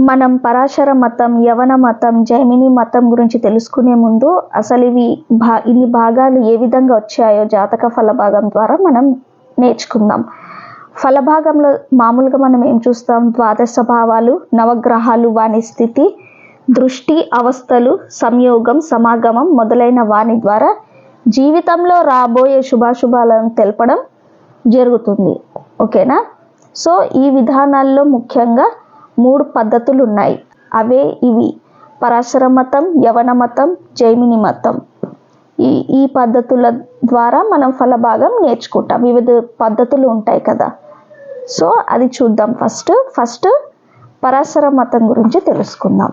మనం పరాశర మతం యవన మతం జైమిని మతం గురించి తెలుసుకునే ముందు అసలు ఇవి భా ఇన్ని భాగాలు ఏ విధంగా వచ్చాయో జాతక ఫలభాగం ద్వారా మనం నేర్చుకుందాం. ఫలభాగంలో మామూలుగా మనం ఏం చూస్తాం? ద్వాదశ భావాలు నవగ్రహాలు వాని స్థితి దృష్టి అవస్థలు సంయోగం సమాగమం మొదలైన వాని ద్వారా జీవితంలో రాబోయే శుభాశుభాలను తెలపడం జరుగుతుంది. ఓకేనా? సో ఈ విధానాల్లో ముఖ్యంగా మూడు పద్ధతులు ఉన్నాయి అవే ఇవి. పరాశర మతం యవన మతం జైమిని మతం ఈ ఈ పద్ధతుల ద్వారా మనం ఫలభాగం నేర్చుకుంటాం. వివిధ పద్ధతులు ఉంటాయి కదా. సో అది చూద్దాం ఫస్ట్. ఫస్ట్ పరాశర మతం గురించి తెలుసుకుందాం.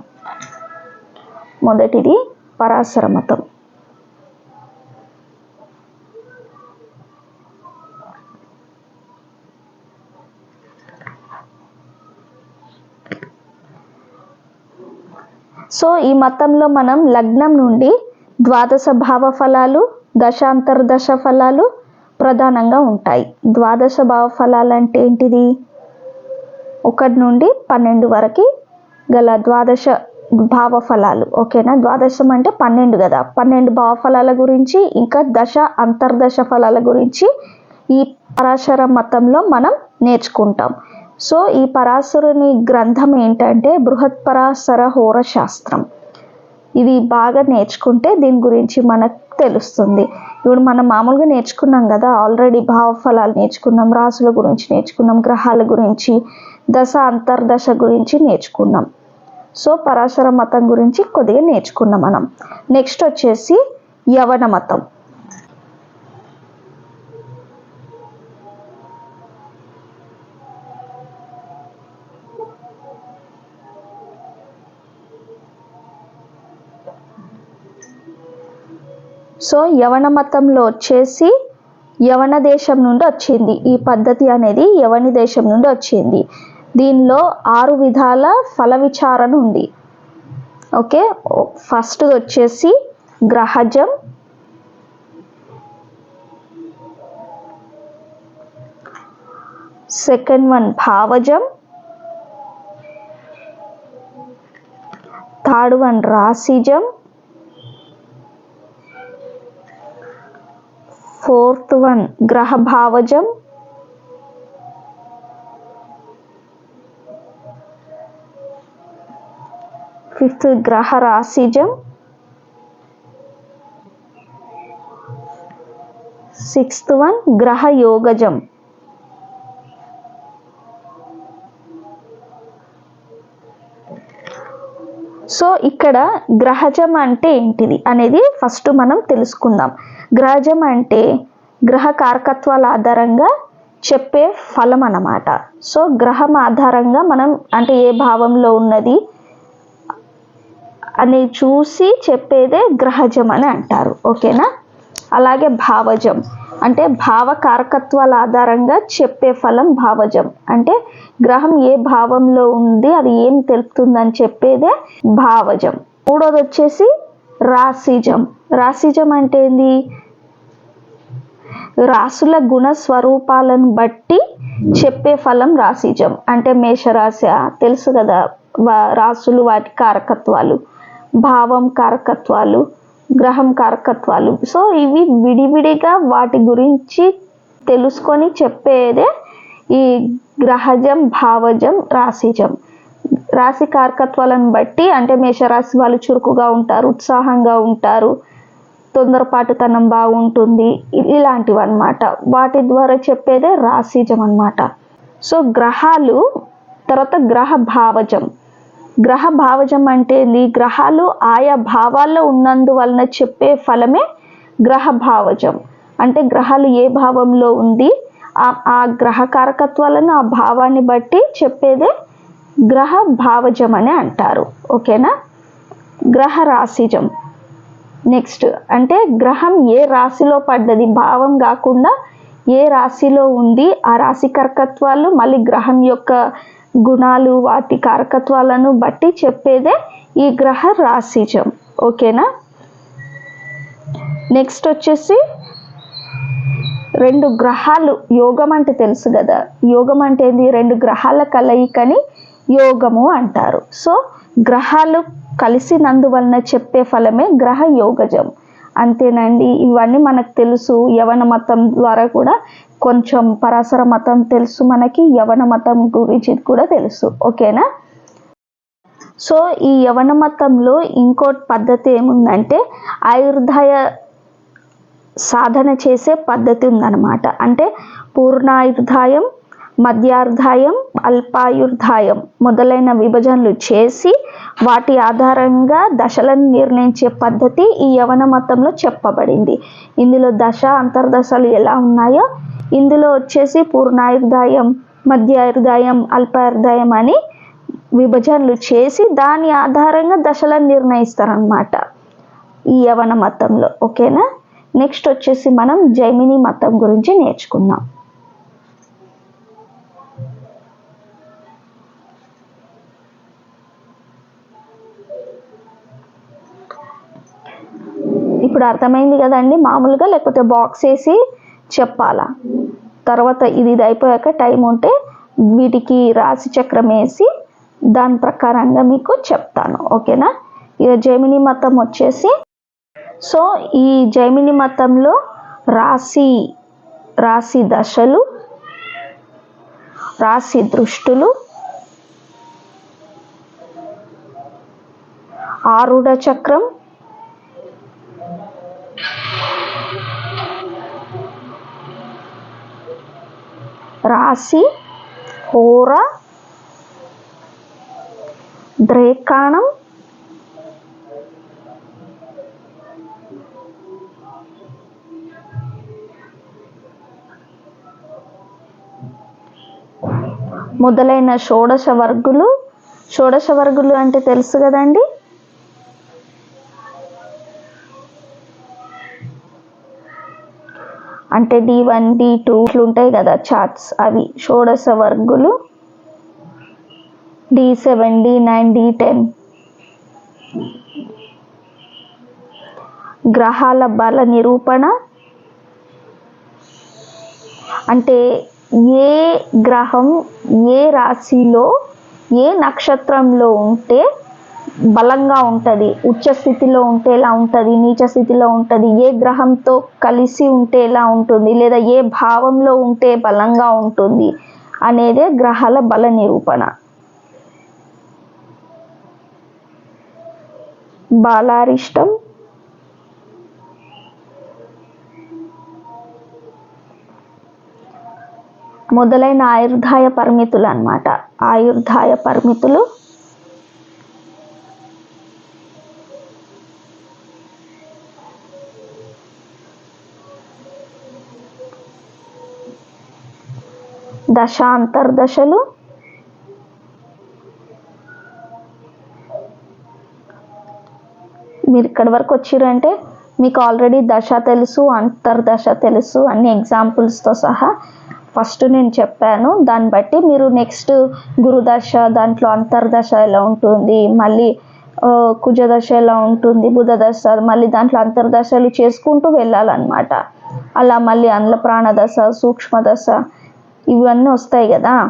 మొదటిది పరాశర మతం సో ఈ మతంలో మనం లగ్నం నుండి ద్వాదశ భావ ఫలాలు దశాంతర్దశ ఫలాలు ప్రధానంగా ఉంటాయి. ద్వాదశ భావ ఫలాలు అంటే ఏంటిది? ఒకటి నుండి పన్నెండు వరకు గల ద్వాదశ భావ ఫలాలు. ఓకేనా? ద్వాదశం అంటే పన్నెండు కదా. పన్నెండు భావ ఫలాల గురించి ఇంకా దశ అంతర్దశ ఫలాల గురించి ఈ పరాశర మతంలో మనం నేర్చుకుంటాం. సో ఈ పరాశరుని గ్రంథం ఏంటంటే బృహత్ పరాశర హోర శాస్త్రం ఇది బాగా నేర్చుకుంటే దీని గురించి మనకు తెలుస్తుంది. ఇప్పుడు మనం మామూలుగా నేర్చుకున్నాం కదా ఆల్రెడీ భావఫలాలు నేర్చుకున్నాం రాసుల గురించి నేర్చుకున్నాం గ్రహాల గురించి దశ అంతర్దశ గురించి నేర్చుకున్నాం. సో పరాశర మతం గురించి కొద్దిగా నేర్చుకున్నాం మనం. నెక్స్ట్ వచ్చేసి యవన మతం. సో యవన మతంలో వచ్చేసి యవన దేశం నుండి వచ్చింది. ఈ పద్ధతి అనేది యవని దేశం నుండి వచ్చింది. దీనిలో ఆరు విధాల ఫల విచారణ ఉంది. ఓకే? ఫస్ట్ వచ్చేసి గ్రహజం సెకండ్ వన్ భావజం థర్డ్ వన్ రాసిజం ఫోర్త్ వన్ గ్రహ భావజం ఫిఫ్త్ గ్రహ రాశిజం సిక్స్త్ వన్ గ్రహ యోగజం సో ఇక్కడ గ్రహజం అంటే ఏంటిది అనేది ఫస్ట్ మనం తెలుసుకుందాం. గ్రహజం అంటే గ్రహ కారకత్వాల ఆధారంగా చెప్పే ఫలం అన్నమాట. సో గ్రహం ఆధారంగా మనం అంటే ఏ భావంలో ఉన్నది అని చూసి చెప్పేదే గ్రహజం అని అంటారు. ఓకేనా? అలాగే భావజం. అంటే భావకారకత్వాల ఆధారంగా చెప్పే ఫలం భావజం. అంటే గ్రహం ఏ భావంలో ఉంది అది ఏం తెలుపుతుందని చెప్పేదే భావజం. మూడోది వచ్చేసి రాశిజం. రాశిజం అంటే ఏంది? రాసుల గుణ స్వరూపాలను బట్టి చెప్పే ఫలం రాశిజం. అంటే మేషరాశి తెలుసు కదా రాసులు వాటి కారకత్వాలు భావం కారకత్వాలు గ్రహం కారకత్వాలు. సో ఇవి విడివిడిగా వాటి గురించి తెలుసుకొని చెప్పేదే ఈ గ్రహజం భావజం రాశిజం. రాశి కారకత్వాలను బట్టి అంటే మేషరాశి వాళ్ళు చురుకుగా ఉంటారు ఉత్సాహంగా ఉంటారు తొందరపాటుతనం బాగుంటుంది ఇలాంటివి అనమాట వాటి ద్వారా చెప్పేదే రాశిజం అనమాట సో గ్రహాలు తర్వాత గ్రహ భావజం. గ్రహ భావజం అంటే ఏంది గ్రహాలు ఆయా భావాల్లో ఉన్నందువలన చెప్పే ఫలమే గ్రహ భావజం. అంటే గ్రహాలు ఏ భావంలో ఉంది? ఆ గ్రహ కారకత్వాలను ఆ భావాన్ని బట్టి చెప్పేదే గ్రహ భావజం అని అంటారు. ఓకేనా? గ్రహ రాశిజం. నెక్స్ట్ అంటే గ్రహం ఏ రాశిలో పడ్డది? భావం కాకుండా ఏ రాశిలో ఉంది? ఆ రాశి కర్కత్వాలు మళ్ళీ గ్రహం యొక్క గుణాలు వాటి కారకత్వాలను బట్టి చెప్పేదే ఈ గ్రహ రాశిజం. ఓకేనా? నెక్స్ట్ వచ్చేసి రెండు గ్రహాలు యోగం అంటే తెలుసు కదా. యోగం అంటే ఏంది? రెండు గ్రహాల కలయికని యోగము అంటారు. సో గ్రహాలు కలిసినందువలన చెప్పే ఫలమే గ్రహ యోగజం. అంతేనండి. ఇవన్నీ మనకు తెలుసు. యవన మతం ద్వారా కూడా కొంచెం పరాశర మతం తెలుసు మనకి యవన మతం గురించి కూడా తెలుసు. ఓకేనా? సో ఈ యవన మతంలో ఇంకో పద్ధతి ఏముందంటే ఆయుర్దాయ సాధన చేసే పద్ధతి ఉందన్నమాట. అంటే పూర్ణాయుర్ధాయం మధ్యార్ధాయం అల్పాయుర్ధాయం మొదలైన విభజనలు చేసి వాటి ఆధారంగా దశలను నిర్ణయించే పద్ధతి ఈ యవన మతంలో చెప్పబడింది. ఇందులో దశ అంతర్దశలు ఎలా ఉన్నాయో ఇందులో వచ్చేసి పూర్ణాయుర్దాయం మధ్యాయుర్దాయం అల్పాయుర్దాయం అని విభజనలు చేసి దాని ఆధారంగా దశలను నిర్ణయిస్తారనమాట ఈ యవన మతంలో. ఓకేనా? నెక్స్ట్ వచ్చేసి మనం జైమిని మతం గురించి నేర్చుకుందాం. ఇప్పుడు అర్థమైంది కదండి మామూలుగా లేకపోతే బాక్స్ వేసి చెప్పాలా? తర్వాత ఇది ఇది అయిపోయాక టైం ఉంటే వీటికి రాశి చక్రం వేసి దాని ప్రకారంగా మీకు చెప్తాను. ఓకేనా? ఇక జైమిని మతం వచ్చేసి సో ఈ జైమిని మతంలో రాశి రాశి దశలు రాశి దృష్టులు ఆరుడ చక్రం రాశి హోర ద్రేకాణం మొదలైన షోడశ వర్గులు. షోడశ వర్గులు అంటే తెలుసు కదండి? అంటే డి వన్ డి టూ ఉంటాయి కదా చార్ట్స్ అవి షోడశ వర్గులు. D seven D nine D ten గ్రహాల బల నిరూపణ. అంటే ఏ గ్రహం ఏ రాశిలో ఏ నక్షత్రంలో ఉంటే బలంగా ఉంటుంది ఉచ్చ స్థితిలో ఉంటే ఎలా ఉంటుంది నీచ స్థితిలో ఉంటుంది ఏ గ్రహంతో కలిసి ఉంటే ఎలా ఉంటుంది లేదా ఏ భావంలో ఉంటే బలంగా ఉంటుంది అనేదే గ్రహాల బల నిరూపణ. బాలారిష్టం. మొదలైన ఆయుర్దాయ పరిమితులు అన్నమాట. ఆయుర్దాయ పరిమితులు దశాంతర్దశలు. మీరు ఇక్కడి వరకు వచ్చారంటే మీకు ఆల్రెడీ దశ తెలుసు అంతర్దశ తెలుసు అన్ని ఎగ్జాంపుల్స్తో సహా. ఫస్ట్ నేను చెప్పాను దాన్ని బట్టి మీరు నెక్స్ట్ గురుదశ దాంట్లో అంతర్దశ ఎలా ఉంటుంది మళ్ళీ కుజదశ ఎలా ఉంటుంది బుధదశ మళ్ళీ దాంట్లో అంతర్దశలు చేసుకుంటూ వెళ్ళాలన్నమాట. అలా మళ్ళీ అందులో ప్రాణదశ సూక్ష్మదశ ఇవన్నీ వస్తాయి కదా.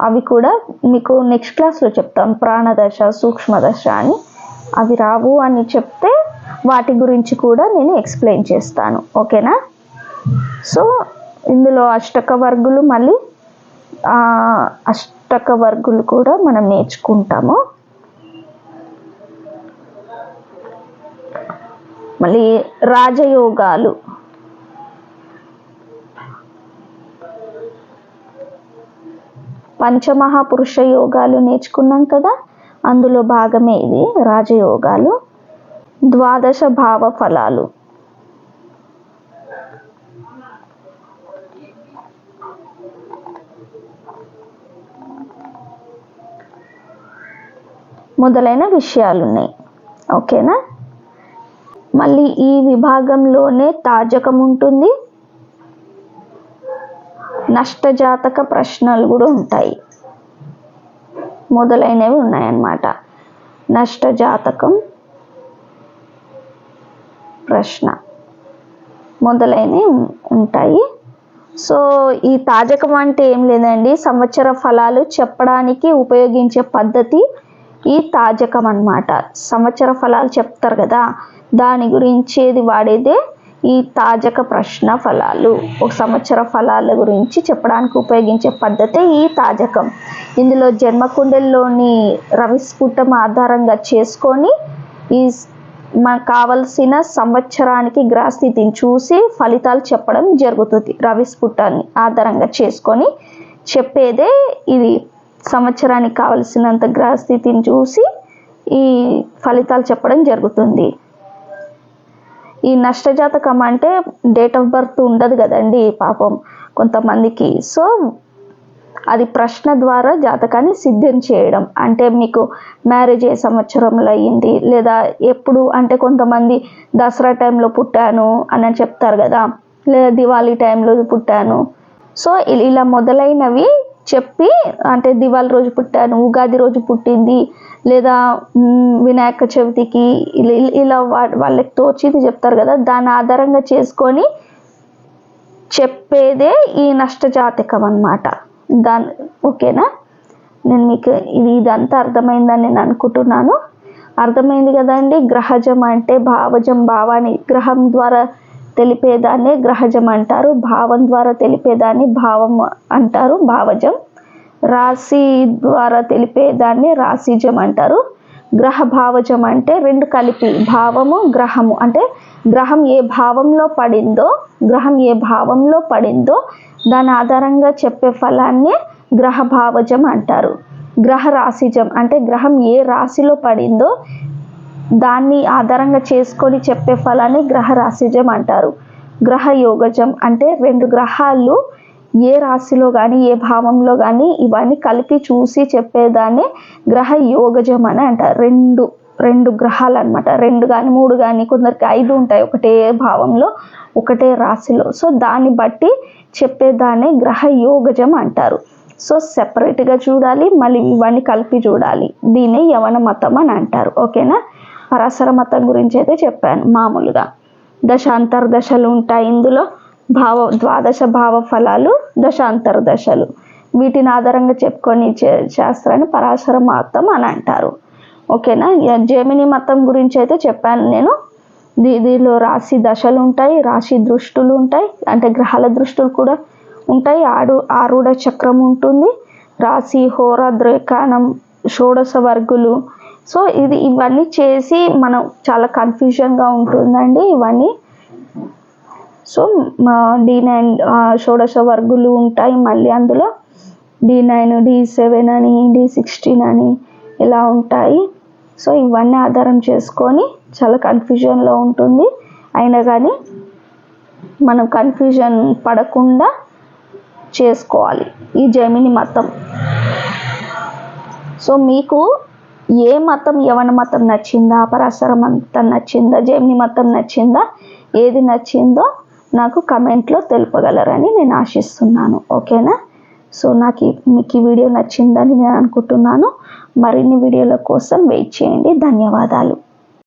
అవి కూడా మీకు నెక్స్ట్ క్లాస్లో చెప్తాం. ప్రాణదశ సూక్ష్మదశ అని. అవి రావు అని చెప్తే వాటి గురించి కూడా నేను ఎక్స్ప్లెయిన్ చేస్తాను. ఓకేనా? సో ఇందులో అష్టక వర్గులు మళ్ళీ అష్టక వర్గులు కూడా మనం నేర్చుకుంటాము. మళ్ళీ రాజయోగాలు. పంచమహాపురుష యోగాలు నేర్చుకున్నాం కదా? అందులో భాగమే ఇది రాజయోగాలు. ద్వాదశ భావ ఫలాలు. మొదలైన విషయాలు ఉన్నాయి ఓకేనా? మళ్ళీ ఈ విభాగంలోనే తాజకం ఉంటుంది. నష్టజాతక ప్రశ్నలు కూడా ఉంటాయి. మొదలైనవి ఉన్నాయన్నమాట. నష్టజాతకం ప్రశ్న మొదలైనవి ఉంటాయి. సో ఈ తాజకం అంటే ఏం లేదండి. సంవత్సర ఫలాలు చెప్పడానికి ఉపయోగించే పద్ధతి ఈ తాజకం అన్నమాట. సంవత్సర ఫలాలు చెప్తారు కదా దాని గురించి ఏది వాడేదే ఈ తాజక ప్రశ్న ఫలాలు ఒక సంవత్సర ఫలాల గురించి చెప్పడానికి ఉపయోగించే పద్ధతే ఈ తాజకం. ఇందులో జన్మకుండల్లోని రవిస్ఫుటం ఆధారంగా చేసుకొని ఈ మనకు కావలసిన సంవత్సరానికి గ్రహస్థితిని చూసి ఫలితాలు చెప్పడం జరుగుతుంది రవిస్ఫుటాన్ని ఆధారంగా చేసుకొని. చెప్పేదే ఇది సంవత్సరానికి కావలసినంత గ్రహస్థితిని చూసి ఈ ఫలితాలు చెప్పడం జరుగుతుంది. ఈ నష్టజాతకం అంటే డేట్ ఆఫ్ బర్త్ ఉండదు కదండి పాపం కొంతమందికి. సో అది ప్రశ్న ద్వారా జాతకాన్ని సిద్ధం చేయడం. అంటే మీకు మ్యారేజ్ ఏ సంవత్సరంలో అయ్యింది లేదా ఎప్పుడు అంటే కొంతమంది దసరా టైంలో పుట్టాను అని చెప్తారు కదా లేదా దివాళీ టైంలో పుట్టాను. సో ఇలా మొదలైనవి చెప్పి అంటే దివాళి రోజు పుట్టాను ఉగాది రోజు పుట్టింది లేదా వినాయక చవితికి ఇలా వాళ్ళకి తోచింది చెప్తారు కదా దాని ఆధారంగా చేసుకొని చెప్పేదే ఈ నష్టజాతకం అన్నమాట. దాని ఓకేనా? నేను మీకు ఇది ఇదంతా అర్థమైందని నేను అనుకుంటున్నాను. అర్థమైంది కదండి గ్రహజం అంటే భావజం భావాన్ని గ్రహం ద్వారా తెలిపేదాన్నే గ్రహజం అంటారు. భావం ద్వారా తెలిపేదాన్ని భావం అంటారు. భావజం. రాశి ద్వారా తెలిపేదాన్ని రాశిజం అంటారు. గ్రహ భావజం అంటే రెండు కలిపి భావము గ్రహము. అంటే గ్రహం ఏ భావంలో పడిందో గ్రహం ఏ భావంలో పడిందో దాని ఆధారంగా చెప్పే ఫలాన్ని గ్రహ భావజం అంటారు. గ్రహ రాశిజం అంటే గ్రహం ఏ రాశిలో పడిందో దాన్ని ఆధారంగా చేసుకొని చెప్పే ఫలాన్ని గ్రహ రాశిజం అంటారు. గ్రహ యోగజం అంటే రెండు గ్రహాలు ఏ రాశిలో కానీ ఏ భావంలో కానీ ఇవన్నీ కలిపి చూసి చెప్పేదాన్ని గ్రహ యోగజం అని అంటారు. రెండు రెండు గ్రహాలు అనమాట రెండు కానీ మూడు కానీ కొందరికి ఐదు ఉంటాయి ఒకటే భావంలో ఒకటే రాశిలో. సో దాన్ని బట్టి చెప్పేదాన్ని గ్రహ యోగజం అంటారు. సో సెపరేట్గా చూడాలి మళ్ళీ ఇవన్నీ కలిపి చూడాలి. దీన్ని యవన మతం అని అంటారు. ఓకేనా? పరాశర మతం గురించి అయితే చెప్పాను మామూలుగా. దశాంతర్ దశలు ఉంటాయి ఇందులో. భావ ద్వాదశ భావ ఫలాలు దశాంతర దశలు. వీటిని ఆధారంగా చెప్పుకొని శాస్త్రాన్ని పరాశర మతం అని అంటారు. ఓకేనా? జేమిని మతం గురించి అయితే చెప్పాను నేను. దీనిలో రాశి దశలు ఉంటాయి రాశి దృష్టులు ఉంటాయి అంటే గ్రహాల దృష్టులు కూడా ఉంటాయి. ఆడు ఆరుడ చక్రం ఉంటుంది. రాశి హోర ద్రేకానం షోడశ వర్గులు సో ఇది ఇవన్నీ చేసి మనం చాలా కన్ఫ్యూజన్గా ఉంటుందండి ఇవన్నీ. సో డి నైన్ షోడశ వర్గులు ఉంటాయి మళ్ళీ అందులో. డి నైన్ డి సెవెన్ అని డి సిక్స్టీన్ అని ఇలా ఉంటాయి. సో ఇవన్నీ ఆధారం చేసుకొని చాలా కన్ఫ్యూజన్లో ఉంటుంది. అయినా కానీ మనం కన్ఫ్యూజన్ పడకుండా చేసుకోవాలి. ఈ జమిని మతం. సో మీకు ఏ మతం యవన మతం నచ్చిందా? పరాశర మతం నచ్చిందా? జమిని మతం నచ్చిందా? ఏది నచ్చిందో నాకు కమెంట్లో తెలుపగలరని నేను ఆశిస్తున్నాను. ఓకేనా? సో నాకు మీకు ఈ వీడియో నచ్చిందని నేను అనుకుంటున్నాను. మరిన్ని వీడియోల కోసం వెయిట్ చేయండి. ధన్యవాదాలు.